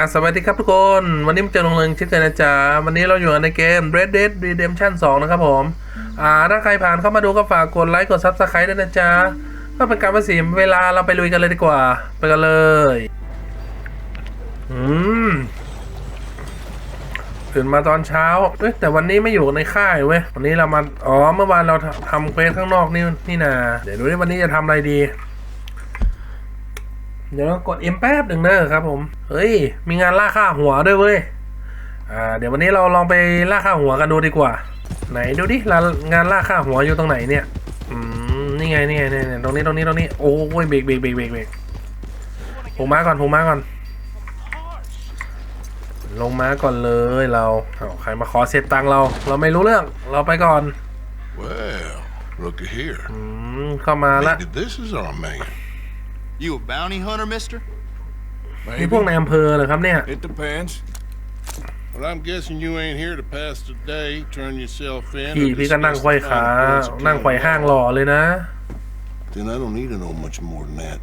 อะสวัสดีครับทุกคน วันนี้มาเจอลงเริงเช่นเคยนะจ๊ะ วันนี้เราอยู่ในเกม Red Dead Redemption 2 นะครับผม อ่า ถ้าใครผ่านเข้ามาดูก็ฝากกดไลค์กด Subscribe ด้วยนะจ๊ะก็เป็นการประสีเวลาเราไปลุยกันเลยดีกว่า ไปกันเลย อืมตื่นมาตอนเช้า เอ้ยแต่วันนี้ไม่อยู่ในค่ายเว้ย วันนี้เรามา อ๋อ เมื่อวานเราทำทำเควสข้างนอกนี่นี่นา เดี๋ยวดูดิวันนี้จะทำอะไรดี เดี๋ยวเรากด M แป๊บหนึ่งเนอะครับผม เฮ้ย มีงานล่าค่าหัวด้วยเว้ย อ่า เดี๋ยววันนี้เราลองไปล่าค่าหัวกันดูดีกว่า ไหนดูดิร้านงานล่าค่าหัวอยู่ตรงไหนเนี่ย อืม นี่ไง นี่ไงนี่ไงตรงนี้ ตรงนี้ ตรงนี้ โอ้ยเบรกเบรกเบรกเบรกเบรกผมมาก่อนผมมาก่อน ลงมาก่อนเลยเราเอาใครมาขอเสร็จตังค์เรา เราไม่รู้เรื่อง เราไปก่อน Well, looky here. อืมเข้ามาละ Maybe this is our man. You a bounty hunter, mister? นี่พวกในอำเภอเหรอครับเนี่ย It depends. Well, I'm guessing you ain't here to pass the day, turn yourself in. พี่ or พี่ก็นั่ง discuss ไขว้ the ขา fine นั่งไขว่ห้างหล่อเลยนะ Then I don't need to know much more than that.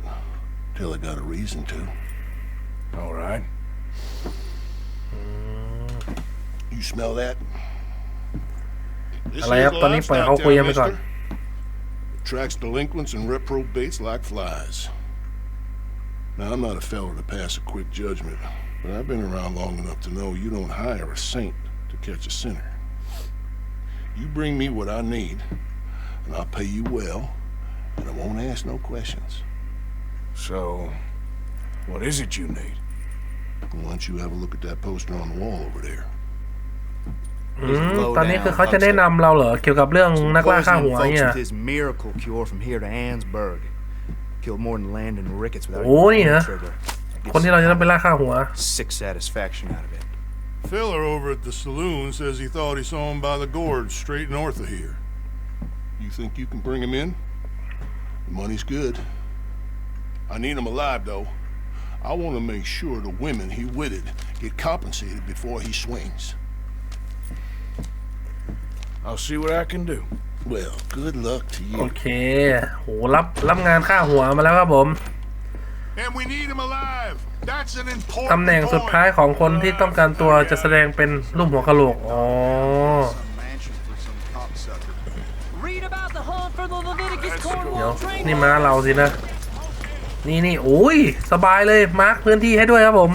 Till I got a reason to. All right. You smell that? This อะไร is ครับ ตอนนี้ปล่อยเขาคุยกันไปก่อน Attracts delinquents and reprobates like flies. Now, I'm not a fellow to pass a quick judgment, but I've been around long enough to know you don't hire a saint to catch a sinner. You bring me what I need, and I'll pay you well, and I won't ask no questions. So, what is it you need? Why don't you have a look at that poster on the wall over there? อืมตอนนี้คือเขาจะแนะนำเราเหรอ เกี่ยวกับเรื่องนักล่าฆ่าหัว Poisoning เนี่ย folks with his miracle cure from here to Annesburg. Killed more than Landon Ricketts without Oh, even pulling yeah. the trigger. I get คนที่เราจะต้องไปล่าฆ่าหัว sick satisfaction out of it. Filler over at the saloon says he thought he saw him by the gorge straight north of here. You think you can bring him in? The money's good. I need him alive, though. I want to make sure the women he witted get compensated before he swings. I'll see what I can do. Well, good luck to โอ you. เค โห รับ รับงานฆ่าหัวมาแล้วครับผม And we need him alive. That's an important ตำแหน่งสุดท้ายของคนที่ต้องการตัวจะแสดงเป็นรูปหัวกะโหลก อ๋อ Read about the hunt for the Leviticus เดี๋ยว Cornwall train. นี่ม้าเราสินะ นี่นี่โอ้ย สบายเลยมาร์คพื้นที่ให้ด้วยครับผม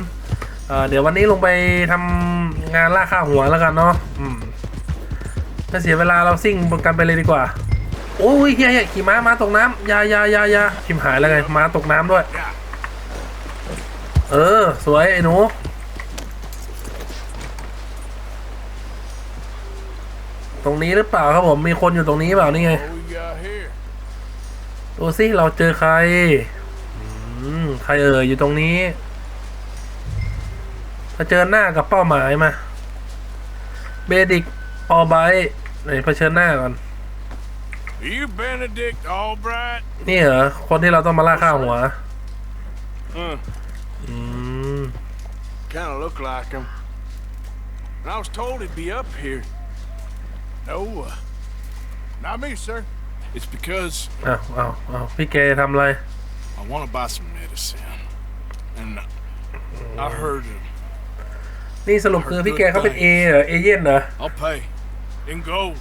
เอ่อเดี๋ยววันนี้ลงไปทำงานล่าฆ่าหัวแล้วกันเนาะอืม ถ้าเสียเวลาเราซิ่งกันไปเลยดีกว่า โอ้ยเฮียเฮียขี่ม้ามาตกน้ำยายายายาชิมหายแล้วไงม้าตกน้ำด้วย เออ สวยไอ้หนูตรงนี้หรือเปล่าครับผมมีคนอยู่ตรงนี้เปล่านี่ไงดูสิเราเจอใครใครเอ่ยอยู่ตรงนี้เผชิญหน้ากับเป้าหมายมา เบดิกออไบ ไหนเผชิญหน้าก่อน Are you Benedict Albright? นี่เหรอ คนที่เราต้องมาล่าฆ่าหัว Huh. อืม Kind of look like him. And I was told he'd be up here. No, uh, not me, sir. It's because อ้าวอ้าวอ้าวพี่แกจะทำอะไร I want to buy some medicine. And I heard him. นี่สรุปคือพี่แกเขาเป็นเอเหรอเอเย่นเหรอ I'll pay. In gold.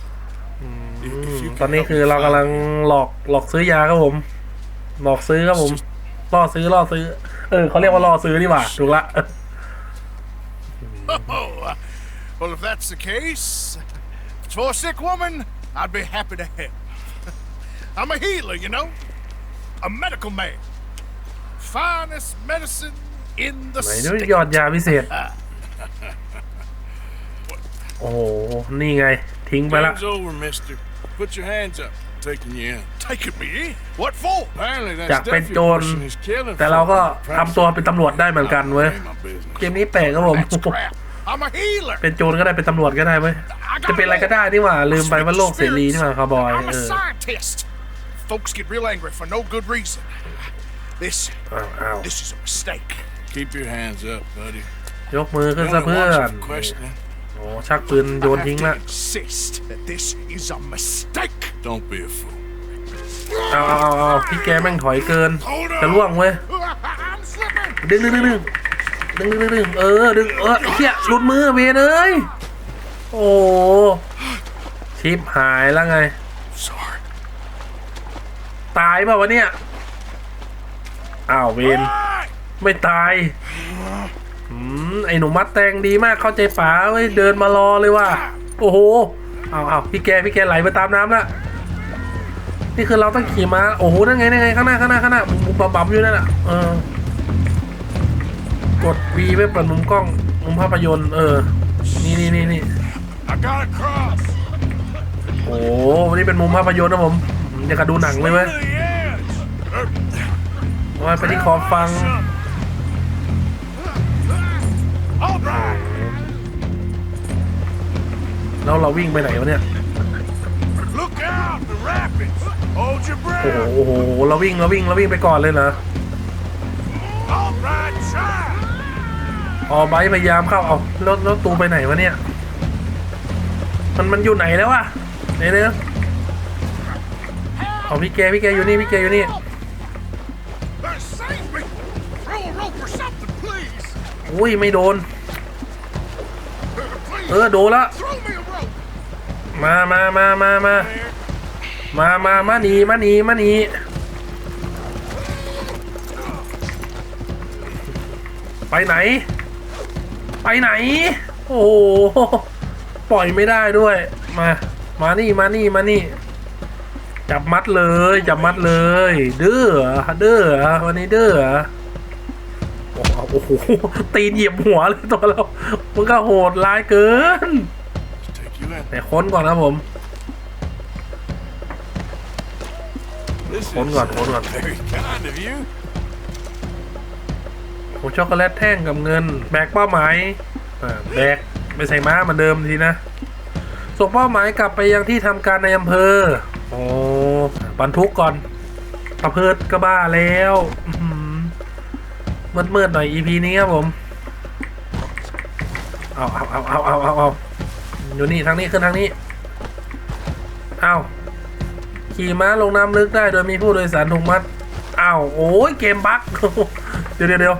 If, if you ตอน can นี้ help คือ me เรา find กำลัง him. หลอกหลอกซื้อยาครับผม หลอกซื้อครับผมล่อซื้อล่อซื้อ เออเขาเรียกว่าล่อซื้อนี่หว่าถูกละ Oh, uh, well, if that's the case, if it's for a sick woman, I'd be happy to help. I'm a healer, you know, a medical man. Finest medicine in the ไหนดู state. โอ้โห นี่ไง ทิ้งไปละ Game's over, mister. Put your hands up. Taking you in. Taking me in? What for? Apparently อยาก that's เป็นโจร definitely pushing his killing แต่เราก็ for ทำตัวเป็นตำรวจได้เหมือนกันเว้ย Ain't my business. เกมนี้แปลกครับผม That's crap. I'm a healer. เป็นโจรก็ได้เป็นตำรวจก็ได้เว้ย จะเป็นอะไรก็ได้นี่หว่า ลืมไปว่าโลกเสรีนี่หว่าคาวบอย I'm เอ a อ scientist. Folks get real angry for no good reason. This, อ้าวอ้าว this is a mistake. Keep your hands up, buddy. ยกมือขึ้นซะเพื่อน questioning. โอ้ชักปืนโยนทิ้งละ insist that this is a mistake. Don't be a fool. เอาเอาเอาเอาพี่แกแม่งถอยเกิน Hold จะล่วงเว้ย I'm slipping. ดึงดึงดึงดึงดึงดึงดึงดึงเออดึงเออไอ้เหี้ยหลุดมือเวนเอ้ยโอ้ชิปหายแล้วไง Sorry. ตายเปล่าวะเนี่ยอ้าวเวนไม่ตาย อืมไอหนุ่มมัดแตงดีมากเข้าใจป๋าเว้ยเดินมารอเลยว่ะโอ้โหเอาเอาพี่แกพี่แกไหลไปตามน้ำละนี่คือเราต้องขี่ม้าโอ้โหนั่นไงนั่นไงข้างหน้าข้างหน้าข้างหน้ามุมบั๊มๆอยู่นั่นแหละเออกด V เพื่อเปิดมุมกล้องมุมภาพยนตร์เออ นี่นี่นี่นี่โอ้โหนนี้เป็นมุมภาพยนตร์นะผมอยากจะดูหนังเลยเว้ย To the edge. ว่าไปที่ขอฟัง แล้วเราวิ่งไปไหนวะเนี่ย Look out, the rapids. Hold your โอ้โห breath. โอ้โห เราวิ่งเราวิ่งเราวิ่งไปก่อนเลยเหรอ All right, try. อ๋อไบร์ทพยายามเข้าเอาแล้วแล้วตูไปไหนวะเนี่ย มันมันอยู่ไหนแล้ววะไหนเนี่ยเอาพี่แกพี่แกอยู่นี่พี่แกอยู่นี่ Uh, save me. Throw a rope or something, please. อุ้ยไม่โดน Uh, please. เออโดนละ Throw me a rope. มามามามามามามามาหนีมาหนีมาหนีไปไหน ไปไหน โอ้โหปล่อยไม่ได้ด้วย มา มานี่มานี่มานี่ จับมัดเลย จับมัดเลย เดื้อเด้อรอวันนี้เดื้อโอ้โหตีนเหยียบหัวเลยตัวเรา มันก็โหดร้ายเกิน แต่ค้นก่อนนะผม This ค้นก่อนค้นก่อน very kind of you. ผมช็อกโกแลตแท่งกับเงิน แบกเป้าหมายอ่าแบกไม่ใส่ม้าเหมือนเดิมทีนะ ส่งเป้าหมายกลับไปยังที่ทำการในอำเภอ โอ้บรรทุกก่อนประเพิดก็บ้าแล้วมืดมืดๆหน่อย EP นี้ครับผม เอาเอาเอาเอาเอาเอาเอยู่นี่ทางนี้ขึ้นทางนี้เอาขี่ม้าลงน้ำลึกได้โดยมีผู้โดยสารถูกมัดอ้าวโอ้ยเกมบั๊กเดี๋ยวเดี๋ยวเดี๋ยว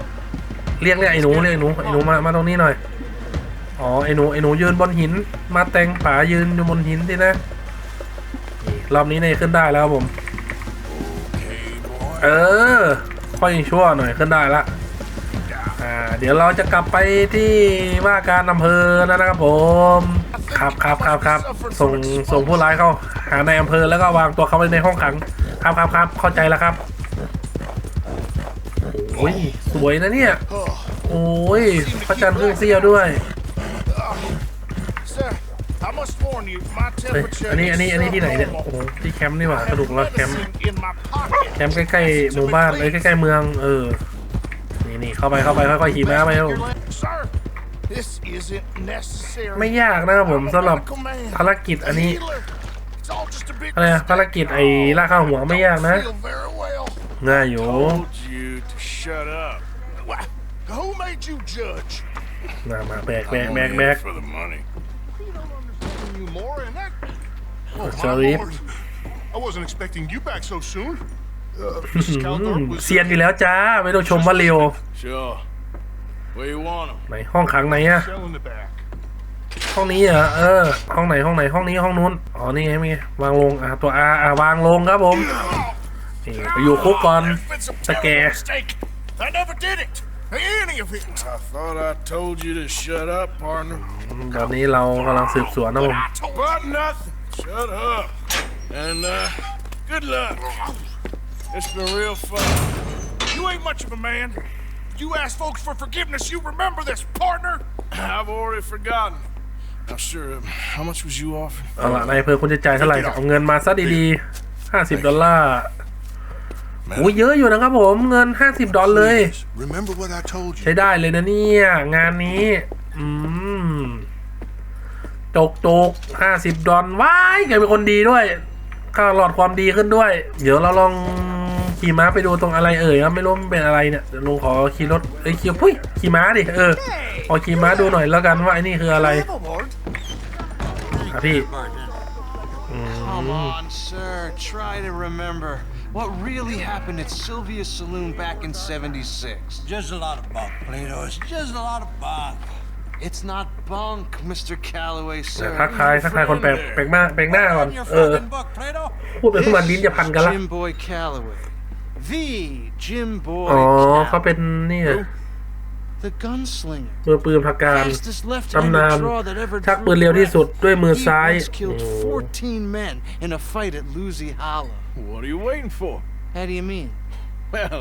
เรียกเรียกไอ้หนูเรียกไอ้หนูไอ้หนูมามาตรงนี้หน่อยอ๋อไอ้หนูไอ้หนูยืนบนหิน มาแตงป่ายืนอยู่บนหินสินะรอบนี้เนี่ยขึ้นได้แล้วครับผม เออ ค่อยชั่วหน่อยขึ้นได้ละ อ่าเดี๋ยวเราจะกลับไปที่ว่าการอำเภอแล้วนะครับผมครับครับครับครับส่งส่งผู้ร้ายเข้าหาในอำเภอแล้วก็วางตัวเขาไว้ในห้องขัง ครับครับครับเข้าใจแล้วครับโอ้ยสวยนะเนี่ยโอ้ยพระจันทร์ครึ่งเสี้ยวด้วยเฮ้ยอันนี้อันนี้อันนี้ที่ไหนเนี่ยโอ้โหที่แคมป์นี่หว่ากระดูกแล้วแคมป์แคมป์ใกล้ๆหมู่บ้านเอ้ยใกล้ๆเมืองเออ นี่นี่เข้าไปเข้าไปค่อยๆขี่ม้าไปครับผม Sir, this isn't necessary. ไม่ยากนะครับผมสำหรับภารกิจอันนี้ It's all just a big อะไรนะภารกิจไอ้ล่าข้าวหัวไม่ยากนะ Feel very well. ง่ายอยู่ Told you to shut up. Wha- Who made you judge? มามาแบกแบกแบกแบก for the money. You more and that. Oh, my Sorry. lord. I wasn't expecting you back so soon. Uh, อื Mrs. ม Caldor was เซียนอยู่แล้วจ้า ไม่ต้องชมว่าเร็ว Sure. Where you want him? ไหนห้องขังไหนอะ cell in the back. ห้องนี้เหรอเออ ห้องไหนห้องไหนห้องนี้ห้องนู้นอ๋อนี่ไงมีวางลงอะตัว R อะวางลงครับผมนี่ไปอยู่คุกก่อน There's been some It's terrible okay. mistake. I never did it. Any of it. I thought I told you to shut up, partner. ตอนนี้เรากำลังสืบสวนนะผม I told But nothing. Shut up. And, uh, good luck. It's been real fun. you ain't much of a man. You ask folks for forgiveness, you remember this, partner? I've already forgotten. Now, sure, um, how much was you offering? เอาละนายอำเภอคุณจะจ่ายเท่าไหร่เอาเงินมาซะดีๆห้าสิบดอลลาร์โอ้ยเยอะอยู่นะครับผม เงินห้าสิบดอลเลย Please, remember what I told you. ใช้ได้เลยนะเนี่ย งานนี้ อืมจกจกห้าสิบดอลว้ายแกเป็นคนดีด้วย ค่าหลอดความดีขึ้นด้วย เดี๋ยวเราลอง ขี่ม้าไปดูตรงอะไรเอ่ยครับไม่รู้มันเป็นอะไรเนี่ยเดี๋ยวลุงขอขี่รถเอ้ยขี่พุ้ยขี่ม้าดิเออขอขี่ม้าดูหน่อยแล้วกันว่าไอ้นี่คืออะไรอะพี่ Come on, sir. Try to remember. What really happened at Sylvia's Saloon back in 76? Just a lot of bunk, Plato. It's just a lot of bunk. It's not bunk, Mr. Calloway, เดี๋ยว sir. ทักทายทักทายคนแปลกแปลกหน้าแปลกหน้าก่อน On your เออ fucking book, Plato. พูดไปทุกวันลิ้นจะพันกันละ Jim Boy Calloway. The Jim Boy อ๋อ Calloway. เขาเป็นนี่ The gunslinger. มือปืนพักการ Fastest ตำนาน left-handed draw that ever ชัก drew ปืนเร็วที่สุด breath. ด้วยมือ He ซ้าย once killed โอ้ 14 men in a fight at Lucy Hollow. What are you waiting for? How do you mean? Well,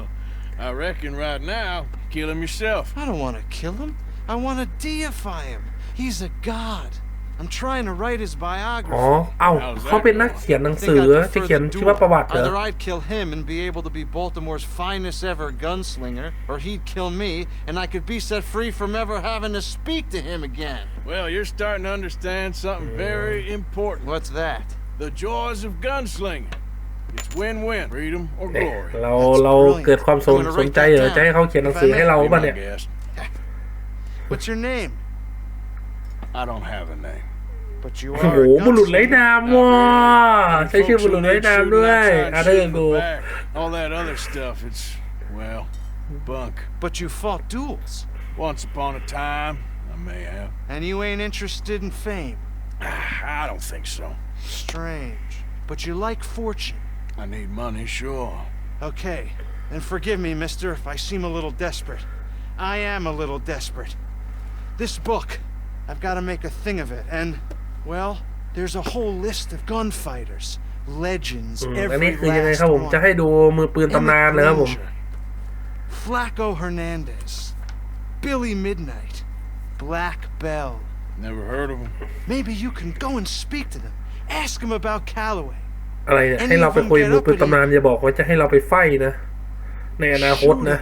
I reckon right now, kill him yourself. I don't want to kill him. I want to deify him. He's a god. I'm trying to write his อ๋อ biography. เอ้าเขาเป็นนักเขียนหนัง I สื think อ I'd จะ prefer เขียน the ชีวประวัติ duel. เหรอ Either I'd kill him and be able to be Baltimore's finest ever gunslinger, or he'd kill me and I could be set free from ever having to speak to him again. Well, you're starting to understand something very important. What's that? The joys of gunslinging. It's win-win, freedom or เอ๊ะ glory. เราเราเกิดความสนสนใจเหรอจะให้เขาเขียนหนังสือให้เรา Be ป่ะ my เนี่ย guest. What's your name? I don't have a name. But you โอ้โห are. a บุรุษไร้ gunslinger. นามว่ะใช้ชื่อ Folks บุรุ who ษไร้ need นาม shooting ด้วย outside, อาเธอ shooting กู back. All that other stuff, it's, well, bunk. But you fought duels. Once upon a time, I may have. And you ain't interested in fame. I don't think so. Strange. But you like fortune. I need money, sure. Okay. Then forgive me, mister, if I seem a little desperate. I am a little desperate. This book, I've got to make a thing of it. And, well, there's a whole list of gunfighters. Legends, อืมอันนี้ every คือยังไง last ครับผม one. จะให้ดูมือปืนตำนานเลยครับผม Emmett Granger, Flaco Hernandez, Billy Midnight, Black Bell. Never heard of him. Maybe you can go and speak to them. Ask them about Calloway. อะไรเนี่ยให้เราไปคุยมือปืนตำนานอย่าบอกว่าจะให้เราไปไฟนะ ในอนาคตนะ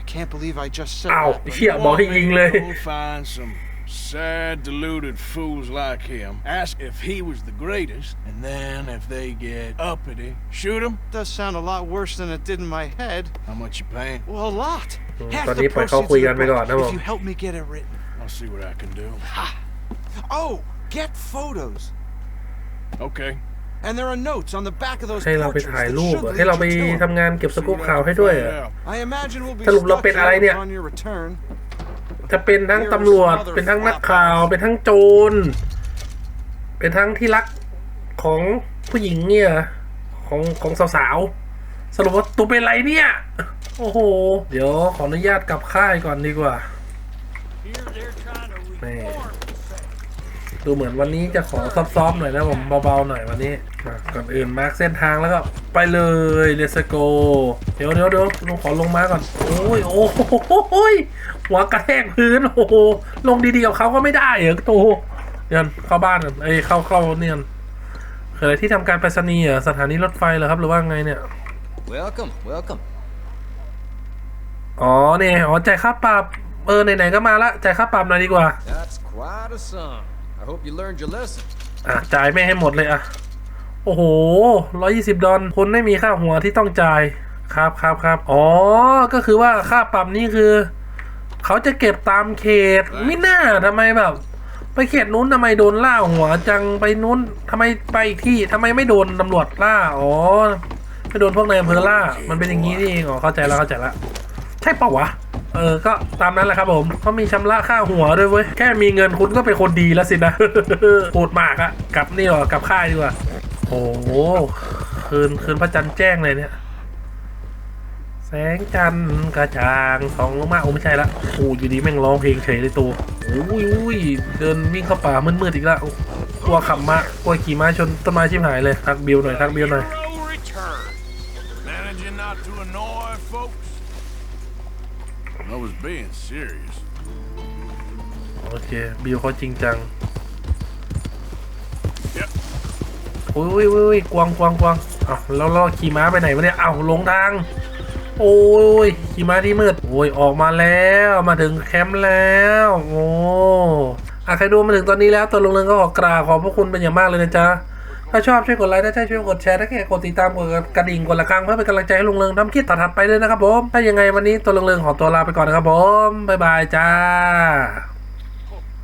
I can't believe I just said Ow. that. but- เชี่ยบอกให้ยิงเลย Go find some sad, deluded fools like him. Ask if he was the greatest, and then if they get uppity, shoot him. does sound a lot worse than it did in my head. How much you paying? Well, a lot. Half ตอน the นี้ปล่อยเขา proceeds คุย of กัน the ไปก่อน book, นะผม if you help me get it written. I'll see what I can do. Oh, get photos. Okay. And there are notes on the back of those ให้เราไป portraits ถ่าย that รูป should อะ lead ให้เราไป you to 'em. ทำงานเก็บส See กู๊ป what I ข่าว can ให้ด้วย find อะ out. I imagine we'll be สรุปเรา stuck เป็นอะไรเนี่ย here on your return. จะเป็นทั้งตำรวจ เป็นทั้งนักข่าว เป็นทั้งโจร เป็นทั้งที่รักของผู้หญิงเนี่ย ของของสาวๆ สรุปว่าตัวเป็นอะไรเนี่ย โอ้โห เดี๋ยวขออนุญาตกลับค่ายก่อนดีกว่า Here they're trying to แม่ reform. ดูเหมือนวันนี้จะขอซอฟๆหน่อยนะผมเบาๆหน่อยวันนี้มา ก่อนอื่นมาร์กเส้นทางแล้วก็ไปเลยเลสโก เดี๋ยวเดี๋ยวเดี๋ยวลงขอลงมาก่อน โอ้ยโอ้โหยหัวกระแทกพื้นโอ้โหลงดีๆกับเขาก็ไม่ได้เหรอตูเดี๋ยวเข้าบ้านก่อนเอ้ยเข้าเข้าเนี่ยคืออะไรที่ทำการไปรษณีย์เหรอสถานีรถไฟเหรอครับหรือว่าไงเนี่ย Welcome, welcome. อ๋อเนี่ยอ๋อจ่ายค่าปรับเออไหนๆก็มาละจ่ายค่าปรับหน่อยดีกว่า That's quite a sum. I hope you learned your lesson. อะจ่ายไม่ให้หมดเลยอะ โอ้โหร้อยี่สิบดอลคนไม่มีค่าหัวที่ต้องจ่าย ครับครับครับอ๋อ ก็คือว่าค่าปรับนี่คือ เขาจะเก็บตามเขต ไม่น่าทำไมแบบ ไปเขตนู้นทำไมโดนล่าหัวจัง ไปนู้นทำไมไปอีกที่ทำไมไม่โดนตำรวจล่า อ๋อ ไม่โดนพวกนายอำเภอล่า มันเป็นอย่างนี้นี่เองอ๋อ เข้าใจแล้ว เข้าใจแล้ว ใช่เปล่าวะเออ ก็ตามนั้นแหละครับผมเขามีชำระค่าหัวด้วยเว้ย แค่มีเงินคุณก็เป็นคนดีแล้วสินะโหดมากอะกลับนี่หรอกลับค่ายดีกว่า โอ้โหคืนคืนพระจันทร์แจ้งเลยเนี่ย แสงจันทร์กระจ่างส่องลงมาโอ้ไม่ใช่ละโอ้อยู่ดีแม่งร้องเพลงเฉยเลยตัวโอ้ยอุ้ยเดินวิ่งเข้าป่ามืดๆอีกแล้วกลัวขับมากลัวขี่ม้าชนต้นไม้ชิบหายเลยทักบิวหน่อยทักบิวหน่อย Hero return. Managing not to annoy folks. I was being serious. โอเคบิวเขาจริงจัง อุ้ยอุ้ยอุ้ยกวางกวางกวางอ้าวแล้วล่อขี่ม้าไปไหนวะเนี่ยอ้าวหลงทาง โอ้ยขี่ม้าที่มืดโอ้ยออกมาแล้วมาถึงแคมป์แล้วโอ้อะใครดูมาถึงตอนนี้แล้วตัวลงเรืองก็ขอกราบขอบพระคุณเป็นอย่างมากเลยนะจ๊ะถ้าชอบช่วยกดไลค์ถ้าใช่ช่วยกดแชร์ถ้าแค่กดติดตามกดกระดิ่งกดละครั้งเพื่อเป็นกำลังใจให้ลุงเรืองทำคลิปถัดไปด้วยนะครับผมถ้ายังไงวันนี้ตัวลุงเรืองขอตัวลาไปก่อนนะครับผมบ๊ายบายจ้า